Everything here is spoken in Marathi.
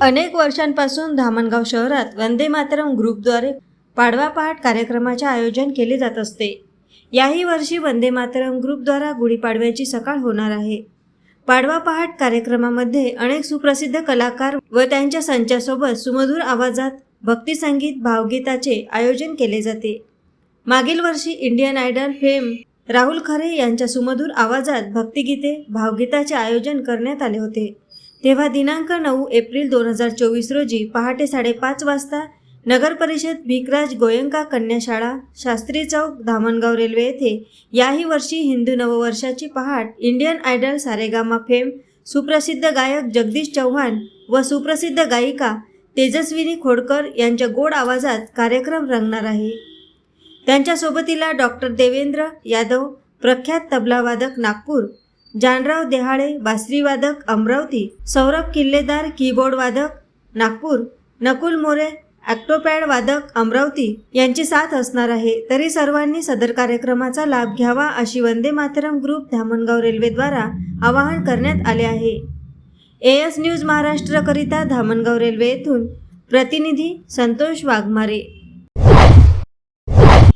अनेक वर्षांपासून धामणगाव शहरात वंदे मातरम ग्रुपद्वारे पाडवा पहाट कार्यक्रमाचे आयोजन केले जात असते. याही वर्षी वंदे मातरम ग्रुपद्वारा गुढीपाडव्याची सकाळ होणार आहे. पाडवा पहाट कार्यक्रमामध्ये अनेक सुप्रसिद्ध कलाकार व त्यांच्या संचासोबत सुमधूर आवाजात भक्तिसंगीत भावगीताचे आयोजन केले जाते. मागील वर्षी इंडियन आयडल फेम राहुल खरे यांच्या सुमधूर आवाजात भक्तिगीते भावगीताचे आयोजन करण्यात आले होते. तेव्हा दिनांक नऊ एप्रिल दोन हजार चोवीस रोजी पहाटे साडेपाच वाजता नगर परिषद भिकराज गोयंका कन्या शाळा शास्त्री चौक धामणगाव रेल्वे येथे याही वर्षी हिंदू नववर्षाची पहाट इंडियन आयडल सारेगामा फेम सुप्रसिद्ध गायक जगदीश चव्हाण व सुप्रसिद्ध गायिका तेजस्विनी खोडकर यांच्या गोड आवाजात कार्यक्रम रंगणार आहे. त्यांच्या सोबतीला डॉक्टर देवेंद्र यादव प्रख्यात तबलावादक नागपूर जानराव देहाळे बासरीवादक अमरावती सौरभ किल्लेदार कीबोर्ड वादक नागपूर नकुल मोरे ॲक्टोपॅड वादक अमरावती यांची साथ असणार आहे. तरी सर्वांनी सदर कार्यक्रमाचा लाभ घ्यावा अशी वंदे मातरम ग्रुप धामणगाव रेल्वेद्वारा आवाहन करण्यात आले आहे. ए एस न्यूज महाराष्ट्रकरिता धामणगाव रेल्वे येथून प्रतिनिधी संतोष वाघमारे.